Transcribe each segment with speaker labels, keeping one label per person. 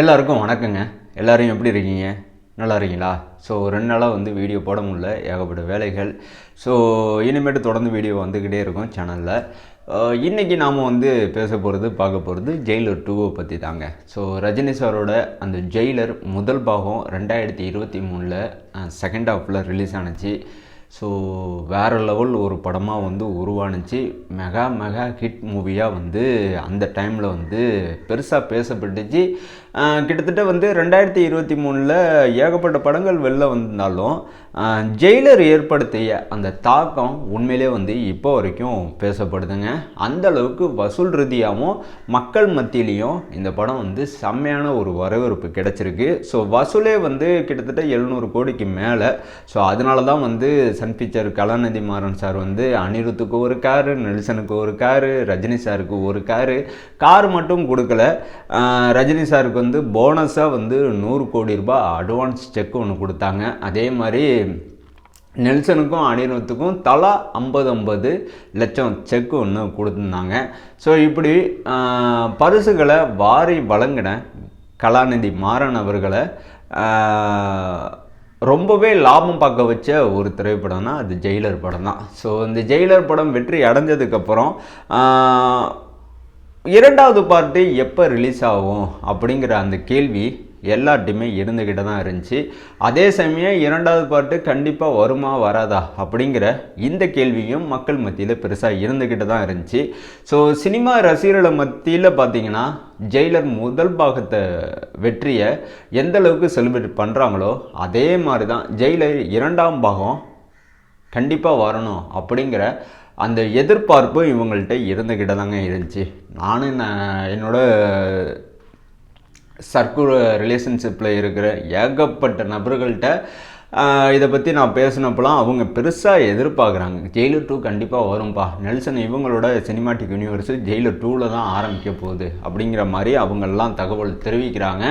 Speaker 1: எல்லாருக்கும் வணக்கங்க எல்லோரும் எப்படி இருக்கீங்க நல்லா இருக்கீங்களா ஸோ ரெண்டு நாளாக வந்து வீடியோ போட முடில ஏகப்பட்ட வேலைகள் ஸோ இனிமேட்டு தொடர்ந்து வீடியோ வந்துக்கிட்டே இருக்கும் சேனலில் uh, இன்றைக்கி நாம் வந்து பேச போகிறது பார்க்க போகிறது ஜெயிலர் டூவை பற்றி தாங்க ஸோ ரஜினி சாரோட அந்த ஜெயிலர் முதல் பாகம் ரெண்டாயிரத்தி இருபத்தி மூணில் செகண்ட் ஹாஃபில் ரிலீஸ் ஆனிச்சு ஸோ வேறு லெவல் ஒரு படமாக வந்து உருவானுச்சு மெகா மெகா ஹிட் மூவியாக வந்து அந்த டைமில் வந்து பெருசாக பேசப்பட்டுச்சு கிட்டத்தட்ட வந்து ரெண்டாயிரத்தி இருபத்தி மூணில் ஏகப்பட்ட படங்கள் வெளில வந்தாலும் ஜெயிலர் ஏற்படுத்திய அந்த தாக்கம் உண்மையிலே வந்து இப்போ வரைக்கும் பேசப்படுதுங்க அந்த அளவுக்கு வசூல் ரீதியாகவும் மக்கள் மத்தியிலையும் இந்த படம் வந்து செம்மையான ஒரு வரவேற்பு கிடச்சிருக்கு ஸோ வசூலே வந்து கிட்டத்தட்ட எழுநூறு கோடிக்கு மேலே ஸோ அதனால தான் வந்து Sun picture Kalanithi Maran sir வந்து அனிருத்துக்கு ஒரு காரு நெல்சனுக்கு ஒரு காரு ரஜினி சாருக்கு ஒரு காரு கார் மட்டும் கொடுக்கல ரஜினி சாருக்கு வந்து போனஸாக வந்து நூறு கோடி ரூபாய் அட்வான்ஸ் செக் ஒன்று கொடுத்தாங்க அதே மாதிரி நெல்சனுக்கும் அனிருத்துக்கும் தலா ஐம்பது ஐம்பது லட்சம் செக் ஒன்று கொடுத்துருந்தாங்க ஸோ இப்படி பரிசுகளை வாரி வழங்கின கலாநிதி மாறன் அவர்களை ரொம்பவே லாபம் பார்க்க வச்ச ஒரு திரைப்படம்னா அது ஜெயிலர் படம் தான் ஸோ இந்த ஜெயிலர் படம் வெற்றி அடைஞ்சதுக்கப்புறம் இரண்டாவது பார்ட்டி எப்போ ரிலீஸ் ஆகும் அப்படிங்கிற அந்த கேள்வி எல்லாட்டையுமே இருந்துக்கிட்டு தான் இருந்துச்சு அதே சமயம் இரண்டாவது பாட்டு கண்டிப்பாக வருமா வராதா அப்படிங்கிற இந்த கேள்வியும் மக்கள் மத்தியில் பெருசாக இருந்துக்கிட்டு தான் இருந்துச்சு ஸோ சினிமா ரசிகர்களை மத்தியில் பார்த்தீங்கன்னா ஜெயிலர் முதல் பாகத்தை வெற்றியை எந்த அளவுக்கு செலிப்ரேட் பண்ணுறாங்களோ அதே மாதிரி தான் ஜெயிலர் இரண்டாம் பாகம் கண்டிப்பாக வரணும் அப்படிங்கிற அந்த எதிர்பார்ப்பும் இவங்கள்ட்ட இருந்துக்கிட்டதாங்க தாங்க இருந்துச்சு நானும் நான் என்னோட சர்க்குல ரிலேஷன்ஷிப்பில் இருக்கிற ஏகப்பட்ட நபர்கள்கிட்ட இதை பற்றி நான் பேசினப்பெல்லாம் அவங்க பெருசாக எதிர்பார்க்குறாங்க ஜெயிலர் டூ கண்டிப்பாக வரும்பா நெல்சன் இவங்களோட சினிமாட்டிக் யூனிவர்ஸ் ஜெயிலர் டூவில் தான் ஆரம்பிக்க போகுது அப்படிங்கிற மாதிரி அவங்கெல்லாம் தகவல் தெரிவிக்கிறாங்க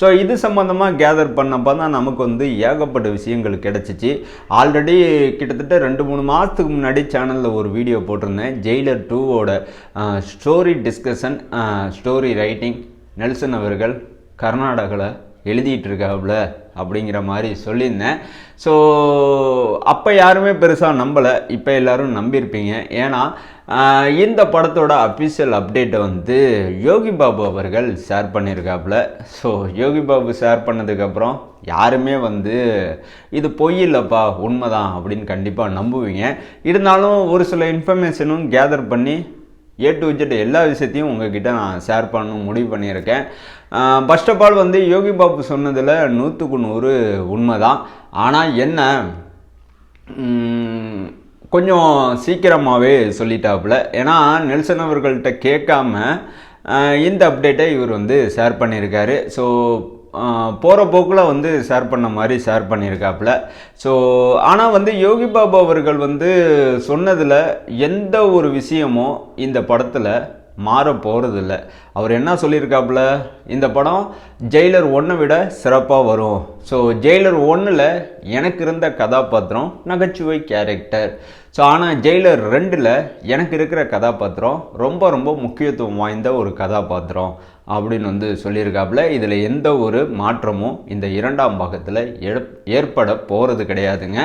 Speaker 1: ஸோ இது சம்மந்தமாக கேதர் பண்ணப்போ தான் நமக்கு வந்து ஏகப்பட்ட விஷயங்கள் கிடச்சிச்சு ஆல்ரெடி கிட்டத்தட்ட ரெண்டு மூணு மாதத்துக்கு முன்னாடி சேனலில் ஒரு வீடியோ போட்டிருந்தேன் ஜெயிலர் டூவோட story discussion story writing Nelson அவர்கள் கர்நாடகாவில் எழுதிட்டு இருக்காப்புல அப்படிங்கிற மாதிரி சொல்லியிருந்தேன் ஸோ அப்போ யாருமே பெருசாக நம்பலை இப்போ எல்லோரும் நம்பியிருப்பீங்க ஏன்னா இந்த படத்தோட அஃபிஷியல் அப்டேட்டை வந்து யோகி பாபு அவர்கள் ஷேர் பண்ணியிருக்காப்புல ஸோ யோகி பாபு ஷேர் பண்ணதுக்கப்புறம் யாருமே வந்து இது பொய் இல்லைப்பா உண்மைதான் அப்படின்னு கண்டிப்பாக நம்புவீங்க இருந்தாலும் ஒரு சில இன்ஃபர்மேஷனும் கேதர் பண்ணி ஏ டு விஜெட் எல்லா விஷயத்தையும் உங்ககிட்ட நான் ஷேர் பண்ண முடிவு பண்ணியிருக்கேன் ஃபஸ்ட் ஆஃப் ஆல் வந்து யோகி பாபு சொன்னதில் நூற்றுக்கு நூறு உண்மை தான் ஆனால் என்ன கொஞ்சம் சீக்கிரமாகவே சொல்லிட்டாப்புல ஏன்னா நெல்சன் அவர்கள்ட்ட கேட்காம இந்த அப்டேட்டை இவர் வந்து ஷேர் பண்ணியிருக்காரு ஸோ போகிற போக்கில் வந்து ஷேர் பண்ண மாதிரி ஷேர் பண்ணியிருக்காப்புல ஸோ ஆனால் வந்து யோகி பாபா அவர்கள் வந்து சொன்னதில் எந்த ஒரு விஷயமும் இந்த படத்தில் மாற போகிறதில்ல அவர் என்ன சொல்லியிருக்காப்புல இந்த படம் ஜெயிலர் ஒன்றை விட சிறப்பாக வரும் ஸோ ஜெயிலர் ஒன்றில் எனக்கு இருந்த கதாபாத்திரம் நகைச்சுவை கேரக்டர் ஸோ ஆனால் ஜெயிலர் ரெண்டில் எனக்கு இருக்கிற கதாபாத்திரம் ரொம்ப ரொம்ப முக்கியத்துவம் வாய்ந்த ஒரு கதாபாத்திரம் அப்படின்னு வந்து சொல்லியிருக்காப்புல இதில் எந்த ஒரு மாற்றமும் இந்த இரண்டாம் பாகத்தில் ஏற்பட போகிறது கிடையாதுங்க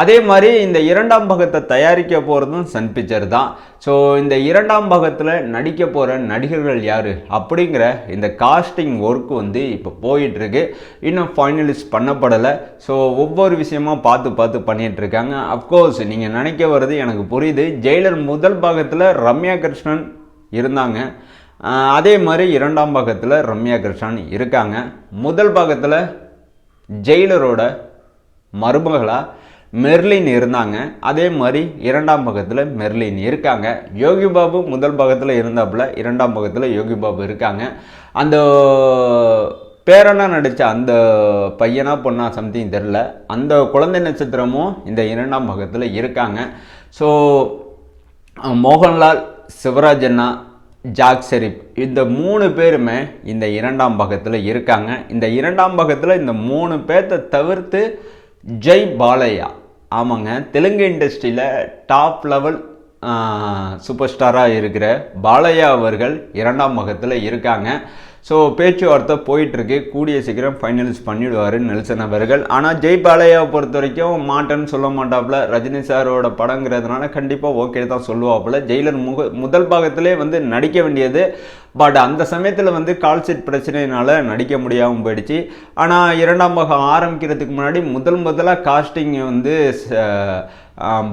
Speaker 1: அதே மாதிரி இந்த இரண்டாம் பாகத்தை தயாரிக்க போகிறதும் சன் பிக்சர் தான் ஸோ இந்த இரண்டாம் பாகத்தில் நடிக்க போகிற நடிகர்கள் யார் அப்படிங்கிற இந்த காஸ்டிங் ஒர்க் வந்து இப்போ போயிட்டுருக்கு இன்னும் ஃபைனலிஸ்ட் பண்ணப்படலை ஸோ ஒவ்வொரு விஷயமா பார்த்து பார்த்து பண்ணிகிட்ருக்காங்க அஃப்கோர்ஸ் நீங்கள் நினைக்க வர்றது எனக்கு புரியுது ஜெயிலர் முதல் பாகத்தில் ரம்யா கிருஷ்ணன் இருந்தாங்க அதே மாதிரி இரண்டாம் பாகத்தில் ரம்யா கிருஷ்ணன் இருக்காங்க முதல் பாகத்தில் ஜெயிலரோட மருமகளாக மெர்லின் இருந்தாங்க அதே மாதிரி இரண்டாம் பக்கத்தில் மெர்லின் இருக்காங்க யோகி பாபு முதல் பக்கத்தில் இருந்தாப்புல இரண்டாம் பக்கத்தில் யோகி பாபு இருக்காங்க அந்த பேரனாக நடித்த அந்த பையனா பொண்ணா சம்திங் தெரில அந்த குழந்தை நட்சத்திரமும் இந்த இரண்டாம் பகத்தில் இருக்காங்க ஸோ மோகன்லால் சிவராஜ் அண்ணா ஜாக் ஷெரீப் இந்த மூணு பேருமே இந்த இரண்டாம் பகத்தில் இருக்காங்க இந்த இரண்டாம் பகத்தில் இந்த மூணு பேர்த்தை தவிர்த்து ஜெய் பாலையா ஆமாங்க தெலுங்கு இண்டஸ்ட்ரியில் டாப் லெவல் சூப்பர் ஸ்டாராக இருக்கிற பாலையா அவர்கள் இரண்டாம் பகத்தில் இருக்காங்க ஸோ பேச்சுவார்த்தை போயிட்டுருக்கு கூடிய சீக்கிரம் ஃபைனல்ஸ் பண்ணிவிடுவார் நெல்சன் அவர்கள் ஆனால் ஜெய்பாலையாவை பொறுத்த வரைக்கும் மாட்டேன்னு சொல்ல மாட்டாப்புல ரஜினி சாரோட படங்கிறதுனால கண்டிப்பாக ஓகே தான் சொல்லுவாப்புல ஜெயிலர் முக முதல் பாகத்திலே வந்து நடிக்க வேண்டியது பட் அந்த சமயத்தில் வந்து கால் பிரச்சனையினால் நடிக்க முடியாமல் போயிடுச்சு ஆனால் இரண்டாம் பாகம் ஆரம்பிக்கிறதுக்கு முன்னாடி முதல் முதலாக காஸ்டிங் வந்து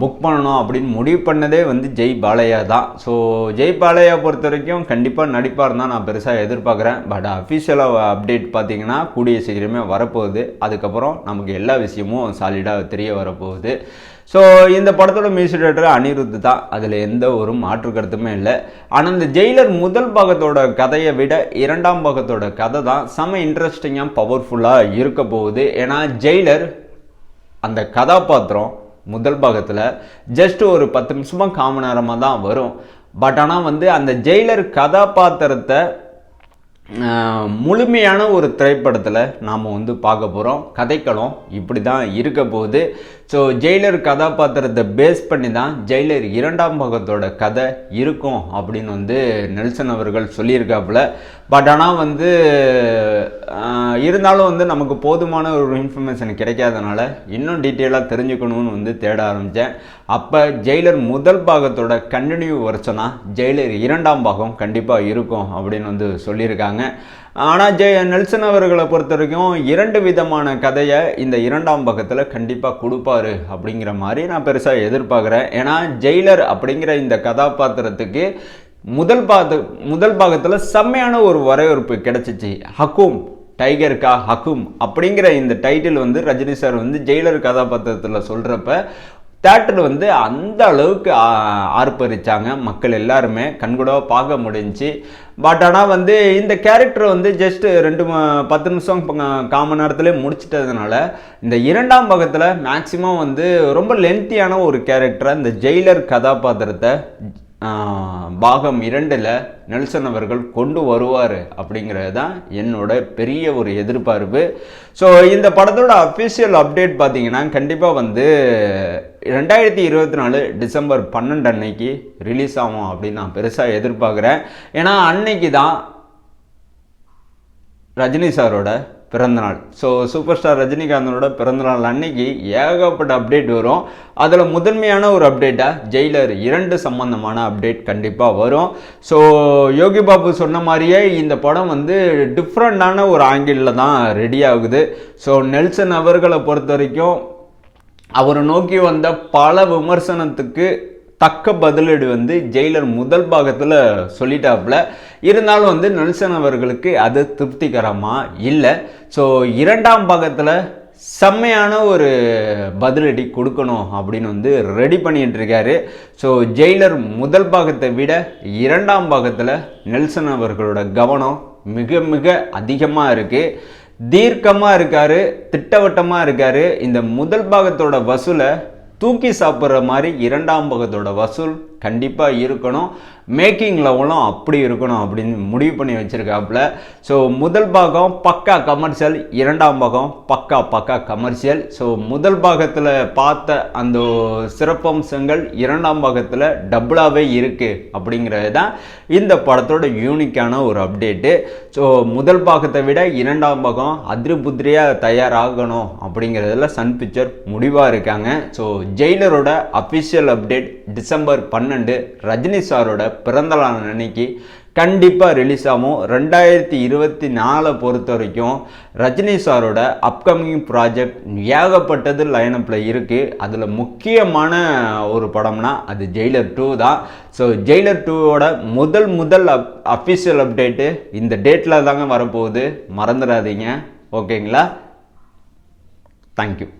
Speaker 1: புக் பண்ணணும் அப்படின்னு முடிவு பண்ணதே வந்து ஜெய் பாலையா தான் ஸோ ஜெய் பாலையா பொறுத்த வரைக்கும் கண்டிப்பாக நடிப்பார் தான் நான் பெருசாக எதிர்பார்க்குறேன் பட் அஃபிஷியலாக அப்டேட் பார்த்திங்கன்னா கூடிய சீக்கிரமே வரப்போகுது அதுக்கப்புறம் நமக்கு எல்லா விஷயமும் சாலிடாக தெரிய வரப்போகுது ஸோ இந்த படத்தோட மியூசிக் டேரக்டர் அனிருத் தான் அதில் எந்த ஒரு மாற்று கருத்துமே இல்லை ஆனால் இந்த ஜெயிலர் முதல் பாகத்தோட கதையை விட இரண்டாம் பாகத்தோட கதை தான் செம இன்ட்ரெஸ்டிங்காக பவர்ஃபுல்லாக இருக்க போகுது ஏன்னா ஜெயிலர் அந்த கதாபாத்திரம் முதல் பாகத்தில் ஜஸ்ட் ஒரு பத்து நிமிஷமாக காம நேரமாக தான் வரும் பட் ஆனால் வந்து அந்த ஜெயிலர் கதாபாத்திரத்தை முழுமையான ஒரு திரைப்படத்தில் நாம் வந்து பார்க்க போகிறோம் கதைக்களம் இப்படி தான் இருக்க போகுது ஸோ ஜெயிலர் கதாபாத்திரத்தை பேஸ் பண்ணி தான் ஜெயிலர் இரண்டாம் பாகத்தோட கதை இருக்கும் அப்படின்னு வந்து நெல்சன் அவர்கள் சொல்லியிருக்காப்புல பட் ஆனால் வந்து இருந்தாலும் வந்து நமக்கு போதுமான ஒரு இன்ஃபர்மேஷன் கிடைக்காதனால இன்னும் டீட்டெயிலாக தெரிஞ்சுக்கணும்னு வந்து தேட ஆரம்பித்தேன் அப்போ ஜெயிலர் முதல் பாகத்தோட கண்டினியூ வருஷனா ஜெயிலர் இரண்டாம் பாகம் கண்டிப்பாக இருக்கும் அப்படின்னு வந்து சொல்லியிருக்காங்க சொல்லியிருக்காங்க ஆனால் ஜெய நெல்சன் அவர்களை பொறுத்த வரைக்கும் இரண்டு விதமான கதையை இந்த இரண்டாம் பக்கத்தில் கண்டிப்பாக கொடுப்பாரு அப்படிங்கிற மாதிரி நான் பெருசாக எதிர்பார்க்குறேன் ஏன்னா ஜெயிலர் அப்படிங்கிற இந்த கதாபாத்திரத்துக்கு முதல் பாத்து முதல் பாகத்தில் செம்மையான ஒரு வரவேற்பு கிடச்சிச்சு ஹக்கும் டைகர் கா ஹக்கும் அப்படிங்கிற இந்த டைட்டில் வந்து ரஜினி சார் வந்து ஜெயிலர் கதாபாத்திரத்தில் சொல்கிறப்ப தேட்டர் வந்து அந்த அளவுக்கு ஆர்ப்பரித்தாங்க மக்கள் எல்லாருமே கண்கூடாக பார்க்க முடிஞ்சு பட் ஆனால் வந்து இந்த கேரக்டர் வந்து ஜஸ்ட் ரெண்டு பத்து நிமிஷம் காமன் நேரத்தில் முடிச்சிட்டதுனால இந்த இரண்டாம் பக்கத்தில் மேக்சிமம் வந்து ரொம்ப லென்த்தியான ஒரு கேரக்டரை இந்த ஜெயிலர் கதாபாத்திரத்தை பாகம் இரண்டில் நெல்சன் அவர்கள் கொண்டு வருவார் அப்படிங்கிறது தான் என்னோட பெரிய ஒரு எதிர்பார்ப்பு ஸோ இந்த படத்தோட அஃபிஷியல் அப்டேட் பார்த்தீங்கன்னா கண்டிப்பாக வந்து ரெண்டாயிரத்தி இருபத்தி நாலு டிசம்பர் பன்னெண்டு அன்னைக்கு ரிலீஸ் ஆகும் அப்படின்னு நான் பெருசாக எதிர்பார்க்குறேன் ஏன்னா அன்னைக்கு தான் ரஜினி சாரோட பிறந்தநாள் ஸோ சூப்பர் ஸ்டார் ரஜினிகாந்தனோட பிறந்தநாள் அன்னைக்கு ஏகப்பட்ட அப்டேட் வரும் அதில் முதன்மையான ஒரு அப்டேட்டாக ஜெயிலர் இரண்டு சம்பந்தமான அப்டேட் கண்டிப்பாக வரும் ஸோ யோகி பாபு சொன்ன மாதிரியே இந்த படம் வந்து டிஃப்ரெண்ட்டான ஒரு ஆங்கிளில் தான் ரெடி ஆகுது ஸோ நெல்சன் அவர்களை பொறுத்த வரைக்கும் அவரை நோக்கி வந்த பல விமர்சனத்துக்கு தக்க பதிலடி வந்து ஜெயிலர் முதல் பாகத்தில் சொல்லிட்டாப்புல இருந்தாலும் வந்து நெல்சன் அவர்களுக்கு அது திருப்திகரமாக இல்லை ஸோ இரண்டாம் பாகத்தில் செம்மையான ஒரு பதிலடி கொடுக்கணும் அப்படின்னு வந்து ரெடி பண்ணிகிட்டு இருக்காரு ஸோ ஜெயிலர் முதல் பாகத்தை விட இரண்டாம் பாகத்தில் நெல்சன் அவர்களோட கவனம் மிக மிக அதிகமாக இருக்குது தீர்க்கமாக இருக்கார் திட்டவட்டமாக இருக்கார் இந்த முதல் பாகத்தோட வசூலை தூக்கி சாப்பிட்ற மாதிரி இரண்டாம் பாகத்தோட வசூல் கண்டிப்பாக இருக்கணும் மேக்கிங் லெவலும் அப்படி இருக்கணும் அப்படின்னு முடிவு பண்ணி வச்சுருக்காப்புல ஸோ முதல் பாகம் பக்கா கமர்ஷியல் இரண்டாம் பாகம் பக்கா பக்கா கமர்ஷியல் ஸோ முதல் பாகத்தில் பார்த்த அந்த சிறப்பம்சங்கள் இரண்டாம் பாகத்தில் டபுளாகவே இருக்குது அப்படிங்கிறது தான் இந்த படத்தோட யூனிக்கான ஒரு அப்டேட்டு ஸோ முதல் பாகத்தை விட இரண்டாம் பாகம் அதிர்புதிரியாக தயாராகணும் அப்படிங்கிறதுல சன் பிக்சர் முடிவாக இருக்காங்க ஸோ ஜெயிலரோட அஃபிஷியல் அப்டேட் டிசம்பர் பன்னெண்டு பன்னெண்டு ரஜினி சாரோட பிறந்தநாள் அன்னைக்கு கண்டிப்பாக ரிலீஸ் ஆகும் ரெண்டாயிரத்தி இருபத்தி நாலை பொறுத்த வரைக்கும் ரஜினி சாரோட அப்கமிங் ப்ராஜெக்ட் ஏகப்பட்டது லைன் லைனப்பில் இருக்குது அதில் முக்கியமான ஒரு படம்னா அது ஜெயிலர் டூ தான் ஸோ ஜெயிலர் டூவோட முதல் முதல் அப் அஃபிஷியல் அப்டேட்டு இந்த டேட்டில் தாங்க வரப்போகுது மறந்துடாதீங்க ஓகேங்களா தேங்க்யூ